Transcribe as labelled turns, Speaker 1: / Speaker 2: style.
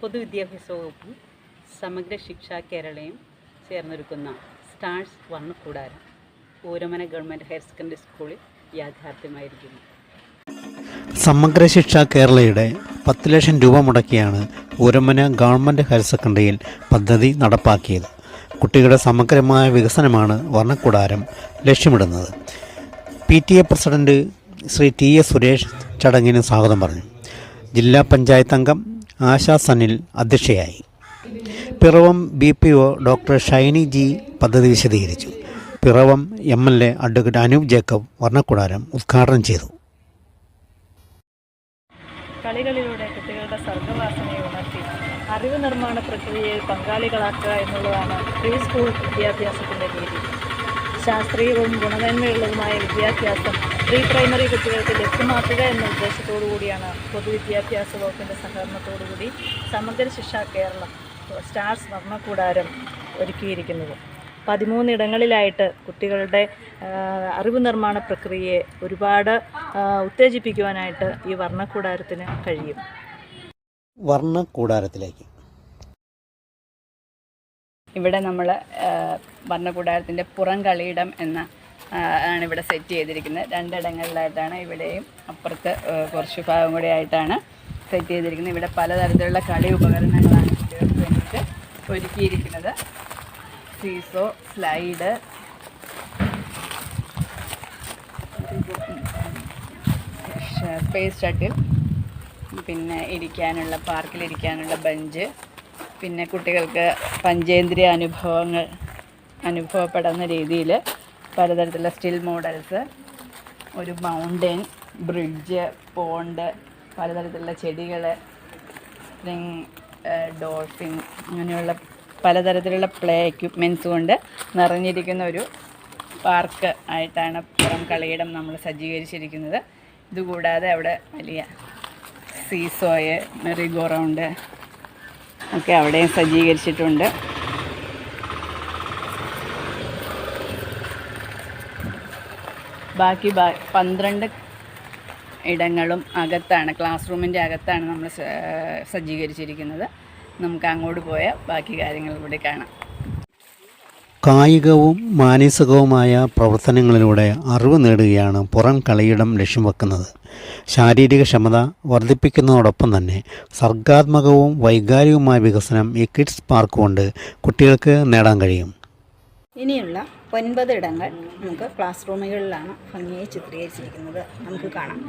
Speaker 1: പൊതുവിദ്യാഭ്യാസ വകുപ്പും സമഗ്ര ശിക്ഷ കേരളയും ചേർന്നൊരുക്കുന്ന stars Varnakkoodaram Uramana government higher secondary സ്കൂളിൽ യാഥാർത്ഥ്യമായിരിക്കുന്നു.
Speaker 2: സമഗ്ര ശിക്ഷ കേരളയുടെ പത്ത് ലക്ഷം രൂപ മുടക്കിയാണ് ഊരമന ഗവൺമെന്റ് ഹയർ സെക്കൻഡറിയിൽ പദ്ധതി നടപ്പാക്കിയത്. കുട്ടികളുടെ സമഗ്രമായ വികസനമാണ് വർണക്കൂടാരം ലക്ഷ്യമിടുന്നത്. P T A president Shri T S Suresh ചടങ്ങിന് സ്വാഗതം പറഞ്ഞു. ജില്ലാ പഞ്ചായത്ത് അംഗം ആശാ സനിൽ അധ്യക്ഷയായി. Piravom B P O doctor Shiny G പദ്ധതി വിശദീകരിച്ചു. Piravom M L A advocate Anoop Jacob Varnakkoodaram ഉദ്ഘാടനം ചെയ്തു.
Speaker 3: കളികളിലൂടെ കുട്ടികളുടെ സർഗവാസനയെ ഉണർത്തി അറിവ് നിർമ്മാണ പ്രക്രിയയിൽ പങ്കാളികളാക്കുക എന്നുള്ളതാണ് പ്രീ സ്കൂൾ വിദ്യാഭ്യാസത്തിന്റെ രീതി. ശാസ്ത്രീയവും ഗുണമേന്മയുള്ളതുമായ വിദ്യാഭ്യാസം പ്രീ പ്രൈമറി കുട്ടികൾക്ക് ലഭ്യമാക്കുക എന്ന ഉദ്ദേശത്തോടു കൂടിയാണ് പൊതുവിദ്യാഭ്യാസ വകുപ്പിന്റെ സഹകരണത്തോടുകൂടി സമഗ്ര ശിക്ഷ കേരളം സ്റ്റാർസ് വർണക്കൂടാരം ഒരുക്കിയിരിക്കുന്നത്. പതിമൂന്നിടങ്ങളിലായിട്ട് കുട്ടികളുടെ അറിവ് നിർമ്മാണ പ്രക്രിയയെ ഒരുപാട് ഉത്തേജിപ്പിക്കുവാനായിട്ട് ഈ വർണക്കൂടാരത്തിന് കഴിയും.
Speaker 2: വർണക്കൂടാരത്തിലേക്ക്.
Speaker 4: ഇവിടെ നമ്മൾ വർണകൂടാരത്തിന്റെ പുറം കളിയിടം എന്ന ആണ് ഇവിടെ സെറ്റ് ചെയ്തിരിക്കുന്നത്. രണ്ടിടങ്ങളിലായിട്ടാണ് ഇവിടെയും അപ്പുറത്ത് കുറച്ച് ഭാഗം കൂടി ആയിട്ടാണ് സെറ്റ് ചെയ്തിരിക്കുന്നത്. ഇവിടെ പലതരത്തിലുള്ള കളി ഉപകരണങ്ങളാണ് കുട്ടികൾക്ക് വേണ്ടിയിട്ട് ഒരുക്കിയിരിക്കുന്നത്. Seesaw slide. Space shuttle. പിന്നെ ഇരിക്കാനുള്ള പാർക്കിലിരിക്കാനുള്ള ബെഞ്ച്. പിന്നെ കുട്ടികൾക്ക് പഞ്ചേന്ദ്രിയ അനുഭവങ്ങൾ അനുഭവപ്പെടുന്ന രീതിയിൽ പലതരത്തിലുള്ള സ്റ്റിൽ മോഡൽസ് ഒരു മൗണ്ടൻ ബ്രിഡ്ജ് പോണ്ട് പലതരത്തിലുള്ള ചെടികൾ ഡോൾഫിൻ അങ്ങനെയുള്ള പലതരത്തിലുള്ള പ്ലേ എക്യുപ്മെന്റ്സ് കൊണ്ട് നിറഞ്ഞിരിക്കുന്ന ഒരു പാർക്ക് ആയിട്ടാണ് പുറം കളിയിടം നമ്മൾ സജ്ജീകരിച്ചിരിക്കുന്നത്. ഇതുകൂടാതെ അവിടെ വലിയ സീസോയ് മെറിഗോ റൗണ്ട് ഒക്കെ അവിടെയും സജ്ജീകരിച്ചിട്ടുണ്ട്. ബാക്കി പന്ത്രണ്ട് ഇടങ്ങളും അകത്താണ് ക്ലാസ് റൂമിന്റെ അകത്താണ് നമ്മൾ സജ്ജീകരിച്ചിരിക്കുന്നത്. നമുക്ക് അങ്ങോട്ട് പോയാൽ ബാക്കി കാര്യങ്ങൾ കൂടി കാണാം.
Speaker 2: കായികവും മാനസികവുമായ പ്രവർത്തനങ്ങളിലൂടെ അറിവ് നേടുകയാണ് പുറം കളിയിടം ലക്ഷ്യം വെക്കുന്നത്. ശാരീരിക ക്ഷമത വർദ്ധിപ്പിക്കുന്നതോടൊപ്പം തന്നെ സർഗാത്മകവും വൈകാരികവുമായ വികസനം ഈ കിഡ്സ് പാർക്ക് കൊണ്ട് കുട്ടികൾക്ക് നേടാൻ കഴിയും.
Speaker 5: ഇനിയുള്ള ഒൻപത് ഇടങ്ങൾ നമുക്ക് ക്ലാസ് റൂമുകളിലാണ് ഭംഗിയായി ചിത്രീകരിച്ചിരിക്കുന്നത്. നമുക്ക് കാണാം.